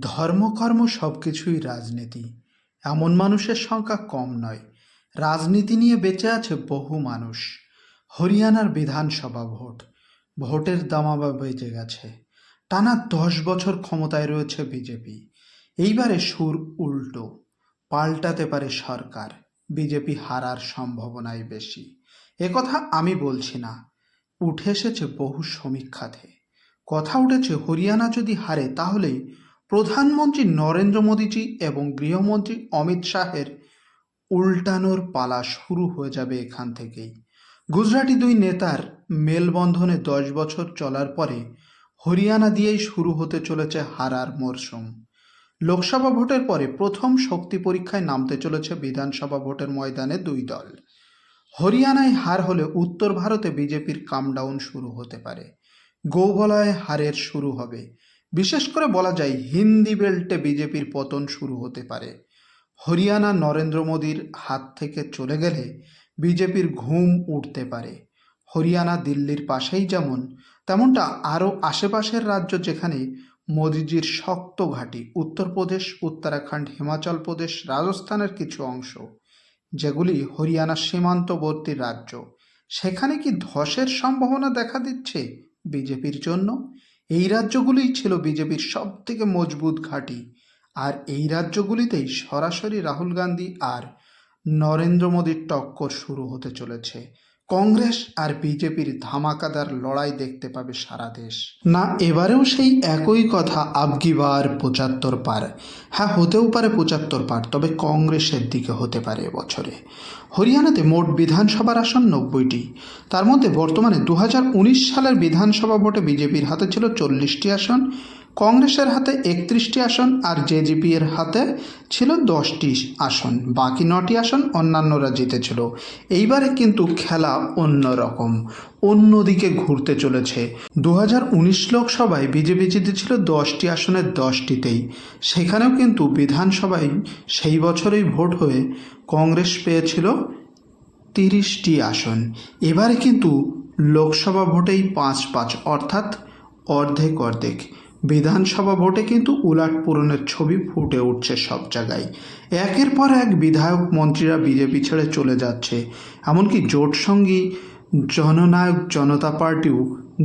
ধর্মকর্ম সব কিছুই রাজনীতি। এমন মানুষের সংখ্যা কম নয়। রাজনীতি নিয়ে বেঁচে আছে বহু মানুষ। হরিয়ানার বিধানসভা ভোট। ভোটের দামাবা বেজে গেছে। টানা দশ বছর ক্ষমতায় রয়েছে বিজেপি। এইবারে সুর উল্টো। পাল্টাতে পারে সরকার। বিজেপি হারার সম্ভাবনাই বেশি। একথা আমি বলছি না। উঠে এসেছে বহু সমীক্ষাতে। কথা উঠেছে, হরিয়ানা যদি হারে তাহলে প্রধানমন্ত্রী নরেন্দ্র মোদীজি এবং গৃহমন্ত্রী অমিত শাহের উল্টানোর পালা শুরু হয়ে যাবে এখান থেকেই। গুজরাটি দুই নেতার মেলবন্ধনে দশ বছর চলার পরে হরিয়ানা দিয়েই শুরু হতে চলেছে হারার মরশুম। লোকসভা ভোটের পরে প্রথম শক্তি পরীক্ষায় নামতে চলেছে বিধানসভা ভোটের ময়দানে দুই দল। হরিয়ানায় হার হলে উত্তর ভারতে বিজেপির কামডাউন শুরু হতে পারে। গৌবলয়ে হারের শুরু হবে। বিশেষ করে বলা যায় হিন্দি বেল্টে বিজেপির পতন শুরু হতে পারে। হরিয়ানা নরেন্দ্র মোদীর হাত থেকে চলে গেলে বিজেপির ঘুম উঠতে পারে। হরিয়ানা দিল্লির পাশেই যেমন, তেমনটা আরও আশেপাশের রাজ্য যেখানে মোদিজির শক্ত ঘাঁটি, উত্তরপ্রদেশ, উত্তরাখণ্ড, হিমাচল প্রদেশ, রাজস্থানের কিছু অংশ, যেগুলি হরিয়ানার সীমান্তবর্তী রাজ্য, সেখানে কি ধসের সম্ভাবনা দেখা দিচ্ছে বিজেপির জন্য? এই রাজ্যগুলিই ছিল বিজেপির সব থেকে মজবুত ঘাঁটি। আর এই রাজ্যগুলিতেই সরাসরি রাহুল গান্ধী আর নরেন্দ্র মোদীর টক্কর শুরু হতে চলেছে। কংগ্রেস আর বিজেপির ধামাকাদার লড়াই দেখতে পাবে সারা দেশ। না, এবারেও সেই একই কথা আবগিবার পঁচাত্তর পার। হ্যাঁ হতেও পারে পঁচাত্তর পার, তবে কংগ্রেসের দিকে হতে পারে এবছরে। হরিয়ানাতে মোট বিধানসভার আসন নব্বইটি। তার মধ্যে বর্তমানে দু হাজার উনিশ সালের বিধানসভা ভোটে বিজেপির হাতে ছিল চল্লিশটি আসন। কংগ্রেসের হাতে একত্রিশটি আসন আর জেজিপি এর হাতে ছিল দশটি আসন। বাকি নটি আসন অন্যান্যরা জিতেছিল। এইবারে কিন্তু খেলা অন্যরকম। অন্যদিকে ঘুরতে চলেছে। দু হাজার উনিশ লোকসভায় বিজেপি জিতেছিল দশটি আসনের দশটিতেই। সেখানেও কিন্তু বিধানসভায় সেই বছরেই ভোট হয়ে কংগ্রেস পেয়েছিল তিরিশটি আসন। এবারে কিন্তু লোকসভা ভোটেই পাঁচ পাঁচ, অর্থাৎ অর্ধেক অর্ধেক। বিধানসভা ভোটে কিন্তু উলাট পূরণের ছবি ফুটে উঠছে সব জায়গায়। একের পর এক বিধায়ক মন্ত্রীরা বিজেপি ছেড়ে চলে যাচ্ছে। এমনকি জোট সঙ্গী, জননায়ক জনতা পার্টিও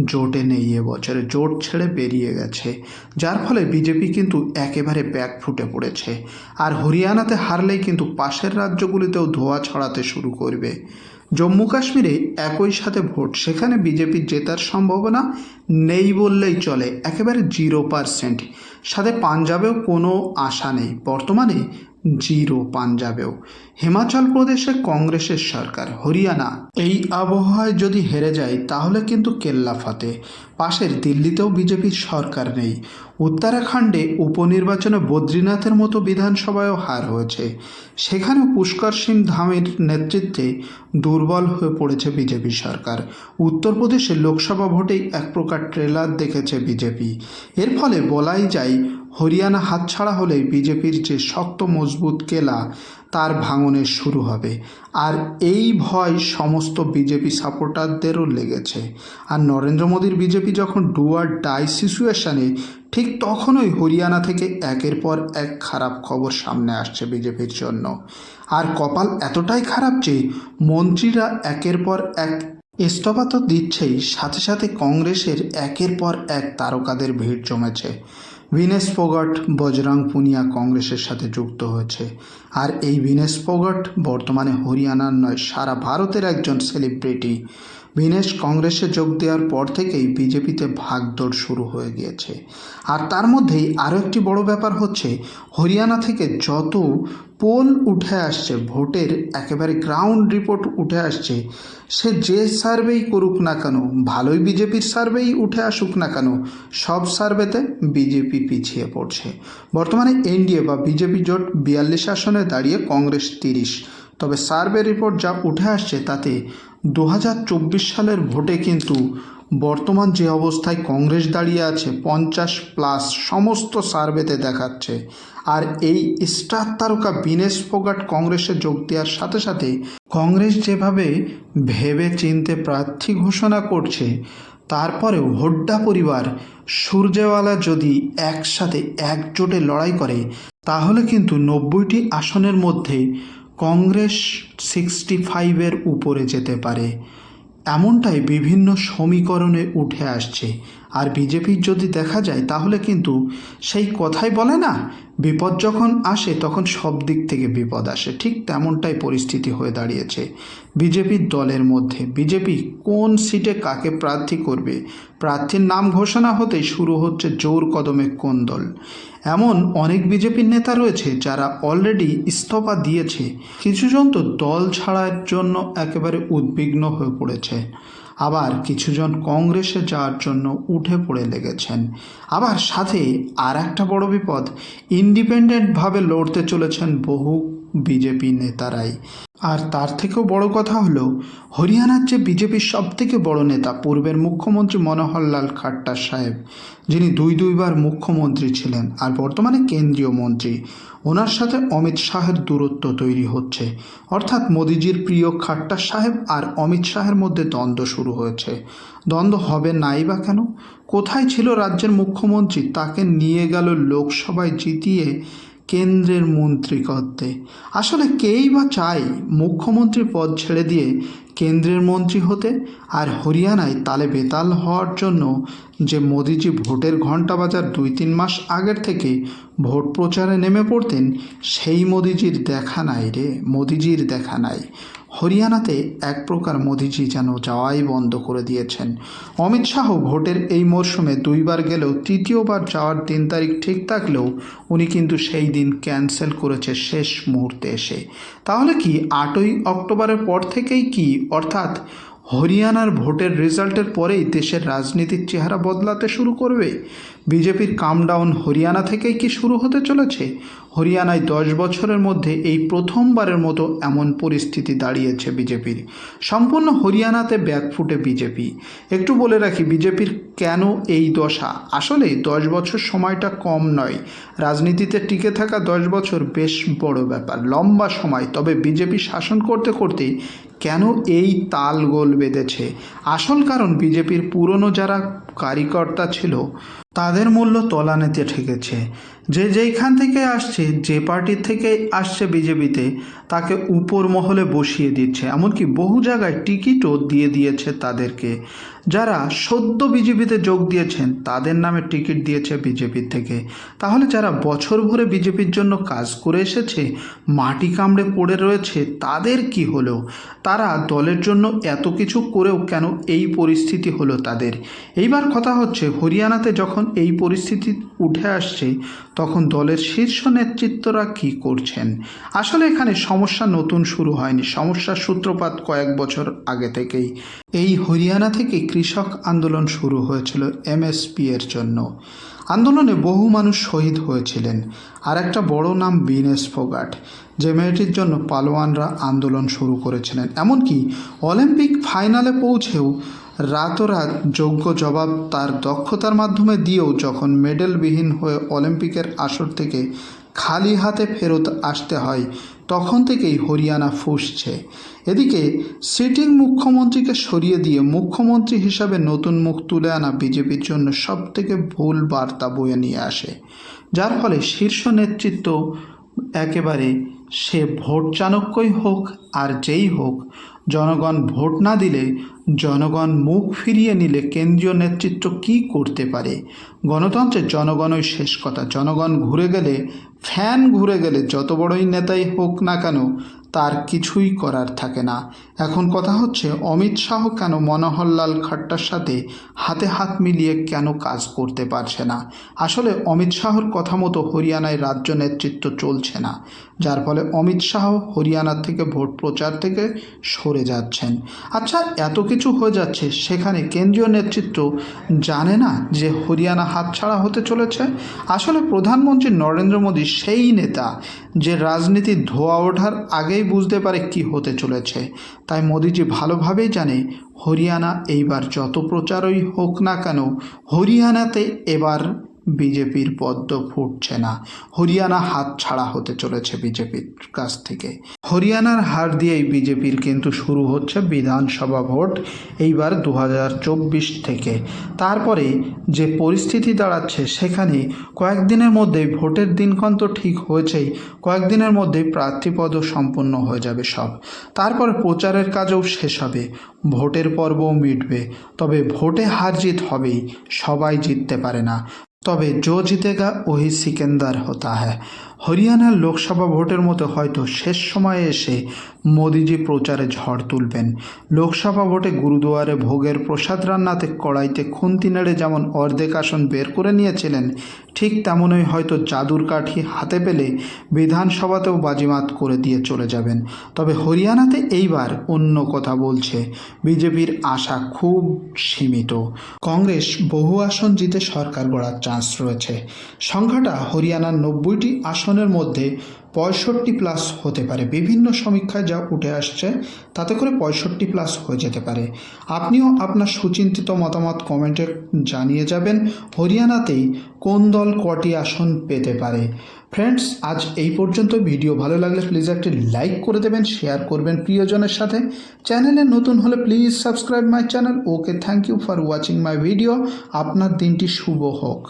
জোটে নেই এবছরে জোট ছেড়ে বেরিয়ে গেছে। যার ফলে বিজেপি কিন্তু একেবারে ব্যাক ফুটে পড়েছে। আর হরিয়ানাতে হারলেই কিন্তু পাশের রাজ্যগুলিতেও ধোয়া ছড়াতে শুরু করবে। জম্মু কাশ্মীরে একই সাথে ভোট, সেখানে বিজেপি জেতার সম্ভাবনা নেই বললেই চলে, একেবারে জিরো পারসেন্ট সাথে পাঞ্জাবেও কোনো আশা নেই। বর্তমানে জিরো পাঞ্জাবেও। হিমাচল প্রদেশে কংগ্রেসের সরকার, হরিয়ানা। এই আবহাওয়ায় যদি হেরে যায়, তাহলে কিন্তু কেল্লা ফাতে পাশের দিল্লিতেও বিজেপির সরকার নেই। উত্তরাখণ্ডে উপনির্বাচনে বদ্রীনাথের মতো বিধানসভায়ও হার হয়েছে। সেখানেও পুষ্কর সিং ধামের নেতৃত্বে দুর্বল হয়ে পড়েছে বিজেপি সরকার। উত্তরপ্রদেশে লোকসভা ভোটেই এক প্রকার ট্রেলার দেখেছে বিজেপি। এর ফলে বলাই যায় হরিয়ানা হাতছাড়া হলেই বিজেপির যে শক্ত, মজবুত কেলা, তার ভাঙনের শুরু হবে। আর এই ভয় সমস্ত বিজেপি সাপোর্টারদেরও লেগেছে। আর নরেন্দ্র মোদীর বিজেপি যখন ডুয়ার ডাই সিচুয়েশনে, ঠিক তখনই হরিয়ানা থেকে একের পর এক খারাপ খবর সামনে আসছে বিজেপির জন্য। আর কপাল এতটাই খারাপ যে, মন্ত্রীরা একের পর এক ইস্তফা তো দিচ্ছেই, সাথে সাথে কংগ্রেসের একের পর এক তারকাদের ভিড় জমেছে। ভিনেস ফোগট বজরাং পুনিয়া কংগ্রেসের সাথে যুক্ত হয়েছে। আর এই ভিনেস ফোগট বর্তমানে হরিয়ানার নয়, সারা ভারতের একজন সেলিব্রিটি ভিনেশ কংগ্রেসে যোগ দেওয়ার পর থেকেই বিজেপিতে ভাগদৌড় শুরু হয়ে গিয়েছে। আর তার মধ্যেই আরও একটি বড় ব্যাপার হচ্ছে, হরিয়ানা থেকে যত পোল উঠে আসছে, ভোটের একেবারে গ্রাউন্ড রিপোর্ট উঠে আসছে, সে যে সার্ভেই করুক না কেন, ভালোই বিজেপির সার্ভেই উঠে আসুক না কেন, সব সার্ভেতে বিজেপি পিছিয়ে পড়ছে। বর্তমানে এনডিএ বা বিজেপি জোট বিয়াল্লিশ আসনে দাঁড়িয়ে কংগ্রেস তিরিশ। তবে সার্ভে রিপোর্ট যা উঠে আসছে তাতে দু হাজার চব্বিশ সালের ভোটে কিন্তু বর্তমান যে অবস্থায় কংগ্রেস দাঁড়িয়ে আছে, পঞ্চাশ প্লাস সমস্ত সার্ভেতে দেখাচ্ছে। আর এই স্টার তারকা বিনেশ ফোগাট কংগ্রেসে যোগ দেওয়ার সাথে সাথে কংগ্রেস যেভাবে ভেবে চিনতে প্রার্থী ঘোষণা করছে, তারপরেও হোড্ডা পরিবার সূর্যওয়ালা যদি একসাথে একজোটে লড়াই করে, তাহলে কিন্তু নব্বইটি আসনের মধ্যে কংগ্রেস সিক্সটি ফাইভের উপরে যেতে পারে। এমনটাই বিভিন্ন সমীকরণে উঠে আসছে। আর বিজেপির যদি দেখা যায়, তাহলে কিন্তু সেই কথাই বলে না, বিপদ যখন আসে, তখন সব দিক থেকে বিপদ আসে। ঠিক তেমনটাই পরিস্থিতি হয়ে দাঁড়িয়েছে বিজেপির দলের মধ্যে। বিজেপি কোন সিটে কাকে প্রার্থী করবে? প্রার্থীর নাম ঘোষণা হতেই শুরু হচ্ছে জোর কদমে কোন দল। এমন অনেক বিজেপির নেতা রয়েছে যারা অলরেডি ইস্তফা দিয়েছে। কিছুজন তো দল ছাড়ার জন্য একেবারে উদ্বিগ্ন হয়ে পড়েছে। আবার কিছুজন কংগ্রেসে যাওয়ার জন্য উঠে পড়ে লেগেছেন। আবার সাথে আর একটা বড় বিপদ, ইন্ডিপেন্ডেন্টভাবে লড়তে চলেছেন বহু বিজেপি নেতারাই। আর তার থেকেও বড় কথা হলো, হরিয়ানার যে বিজেপির সব থেকে বড় নেতা পূর্বের মুখ্যমন্ত্রী মনোহরলাল খাট্টার সাহেব, যিনি দুই দুইবার মুখ্যমন্ত্রী ছিলেন আর বর্তমানে কেন্দ্রীয় মন্ত্রী, ওনার সাথে অমিত শাহের দূরত্ব তৈরি হচ্ছে। অর্থাৎ মোদিজির প্রিয় খাট্টার সাহেব আর অমিত শাহের মধ্যে দ্বন্দ্ব শুরু হয়েছে। দ্বন্দ্ব হবে নাই বা কেন? কোথায় ছিল রাজ্যের মুখ্যমন্ত্রী তাকে নিয়ে গেল লোকসভায় জিতিয়ে কেন্দ্রের মন্ত্রী করতে আসলে কেই বা চায় মুখ্যমন্ত্রী পদ ছেড়ে দিয়ে কেন্দ্রের মন্ত্রী হতে আর হরিয়ানায় তালে বেতাল হওয়ার জন্য যে মোদিজি ভোটের ঘণ্টা বাজার দুই তিন মাস আগের থেকে ভোট প্রচারে নেমে পড়তেন, সেই মোদিজির দেখা নাই রে, মোদিজির দেখা নাই। হরিয়ানাতে এক প্রকার মোদিজি যেন যাওয়াই বন্ধ করে দিয়েছেন। অমিত শাহ ভোটের এই মরশুমে দুইবার গেলেও তৃতীয়বার যাওয়ার দিন তারিখ ঠিক থাকলেও উনি কিন্তু সেই দিন ক্যান্সেল করেছে শেষ মুহূর্তে এসে। তাহলে কি আটই অক্টোবরের পর থেকেই কি, অর্থাৎ হরিয়ানার ভোটের রেজাল্টের পরেই দেশের রাজনীতির চেহারা বদলাতে শুরু করবে। বিজেপির কামডাউন হরিয়ানা থেকেই কি শুরু হতে চলেছে? হরিয়ানায় দশ বছরের মধ্যে এই প্রথমবারের মতো এমন পরিস্থিতি দাঁড়িয়েছে বিজেপির। সম্পূর্ণ হরিয়ানাতে ব্যাকফুটে বিজেপি। একটু বলে রাখি, বিজেপির কেন এই দশা? আসলে দশ বছর সময়টা কম নয়। রাজনীতিতে টিকে থাকা দশ বছর বেশ বড় ব্যাপার, লম্বা সময়। তবে বিজেপি শাসন করতে করতে কেন এই তাল গোল বেঁধেছে? আসল কারণ বিজেপির পুরনো যারা কারিকর্তা ছিল, তাদের মূল্য তলানিতে ঠেকেছে। যে যেইখান থেকে আসছে, যে পার্টির থেকে আসছে বিজেপিতে, তাকে উপর মহলে বসিয়ে দিচ্ছে। এমনকি বহু জায়গায় টিকিটও দিয়ে দিয়েছে তাদেরকে। যারা সদ্য বিজেপিতে যোগ দিয়েছেন, তাদের নামে টিকিট দিয়েছে বিজেপির থেকে। তাহলে যারা বছর ভরে বিজেপির জন্য কাজ করে এসেছে, মাটি কামড়ে পড়ে রয়েছে, তাদের কি হলো? তারা দলের জন্য এত কিছু করেও কেন এই পরিস্থিতি হলো তাদের? এইবার কথা হচ্ছে, হরিয়ানাতে যখন এই পরিস্থিতি উঠে আসছে, তখন দলের শীর্ষ নেতৃত্বরা কি করছেন? আসলে এখানে সমস্যা নতুন শুরু হয়নি, সমস্যার সূত্রপাত কয়েক বছর আগে থেকেই। এই হরিয়ানা থেকে কৃষক আন্দোলন শুরু হয়েছিল এমএসপি এর জন্য। আন্দোলনে বহু মানুষ শহীদ হয়েছিলেন। আর একটা বড় নাম বিনেশ ফোগাট, যে মেয়েটির জন্য পালোয়ানরা আন্দোলন শুরু করেছিলেন। এমনকি অলিম্পিক ফাইনালে পৌঁছেও রাতোরাত যোগ্য জবাব তার দক্ষতার মাধ্যমে দিয়েও যখন মেডেলবিহীন হয়ে অলিম্পিকের আসর থেকে খালি হাতে ফেরত আসতে হয় তখন থেকেই হরিয়ানা ফুসছে। এদিকে সিটিং মুখ্যমন্ত্রীকে সরিয়ে দিয়ে মুখ্যমন্ত্রী হিসাবে নতুন মুখ তুলে আনা বিজেপির জন্য সবথেকে ভুল বার্তা বয়ে নিয়ে আসে। যার ফলে শীর্ষ নেতৃত্ব একেবারে সে ভোট চাণক্যই হোক আর যেই হোক জনগণ ভোট না দিলে জনগণ মুখ ফিরিয়ে নিলে কেন্দ্রীয় নেতৃত্ব কি করতে পারে? গণতন্ত্রের জনগণই শেষ কথা। জনগণ ঘুরে গেলে, ফ্যান ঘুরে গেলে যত বড়ই নেতাই হোক না কেন তার কিছুই করার থাকে না। এখন কথা হচ্ছে, অমিত শাহ কেন মনোহরলাল খাট্টার সাথে হাতে হাত মিলিয়ে কেন কাজ করতে পারছে না? আসলে অমিত শাহর কথা মতো হরিয়ানায় রাজ্য নেতৃত্ব চলছে না, যার ফলে অমিত শাহ হরিয়ানার থেকে ভোট প্রচার থেকে সরে যাচ্ছেন। আচ্ছা এত কিছু হয়ে যাচ্ছে, সেখানে কেন্দ্রীয় নেতৃত্ব জানে না যে হরিয়ানা হাতছাড়া হতে চলেছে? আসলে প্রধানমন্ত্রী নরেন্দ্র মোদী সেই নেতা যে রাজনীতি ধোয়া ওঠার আগেই বুঝতে পারে কি হতে চলেছে। তাই মোদিজি ভালোভাবেই জানে, হরিয়ানা এইবার যত প্রচারই হোক না কেন, হরিয়ানাতে এবার বিজেপির পদ্ম ফুটছে না। হরিয়ানা হাত ছাড়া হতে চলেছে বিজেপির কাছ থেকে। হরিয়ানার হার দিয়েই বিজেপির কিন্তু শুরু হচ্ছে বিধানসভা ভোট এইবার দু হাজার চব্বিশ থেকে। তারপরে যে পরিস্থিতি দাঁড়াচ্ছে সেখানে কয়েকদিনের মধ্যেই ভোটের দিনক্ষণ তো ঠিক হয়েছেই, কয়েকদিনের মধ্যেই প্রার্থীপদ সম্পন্ন হয়ে যাবে সব। তারপর প্রচারের কাজও শেষ হবে, ভোটের পর্বও মিটবে, তবে ভোটে হার জিত হবেই, সবাই জিততে পারে না। तब जो जीतेगा वही सिकंदर होता है। হরিয়ানার লোকসভা ভোটের মতো হয়তো শেষ সময়ে এসে মোদিজি প্রচারে ঝড় তুলবেন। লোকসভা ভোটে গুরুদুয়ারে ভোগের প্রসাদ রান্নাতে, কড়াইতে খুন্তি নেড়ে যেমন অর্ধেক আসন বের করে নিয়েছিলেন, ঠিক তেমনই হয়তো জাদুর কাঠি হাতে পেলে বিধানসভাতেও বাজিমাত করে দিয়ে চলে যাবেন। তবে হরিয়ানাতে এইবার অন্য কথা বলছে। বিজেপির আশা খুব সীমিত। কংগ্রেস বহু আসন জিতে সরকার গড়ার চান্স রয়েছে। সংখ্যাটা হরিয়ানার নব্বইটি আসনের মধ্যে পঁয়ষট্টি প্লাস হতে পারে। বিভিন্ন সমীক্ষায় যা উঠে আসছে, তাতে করে পঁয়ষট্টি প্লাস হয়ে যেতে পারে। আপনিও আপনার সুচিন্তিত মতামত কমেন্টে জানিয়ে যাবেন, হরিয়ানাতেই কোন দল কটি আসন পেতে পারে। ফ্রেন্ডস আজ এই পর্যন্ত। ভিডিও ভালো লাগলে প্লিজ একটি লাইক করে দেবেন শেয়ার করবেন প্রিয়জনের সাথে। চ্যানেলে নতুন হলে please subscribe my channel okay thank you for watching my video আপনার দিনটি শুভ হোক।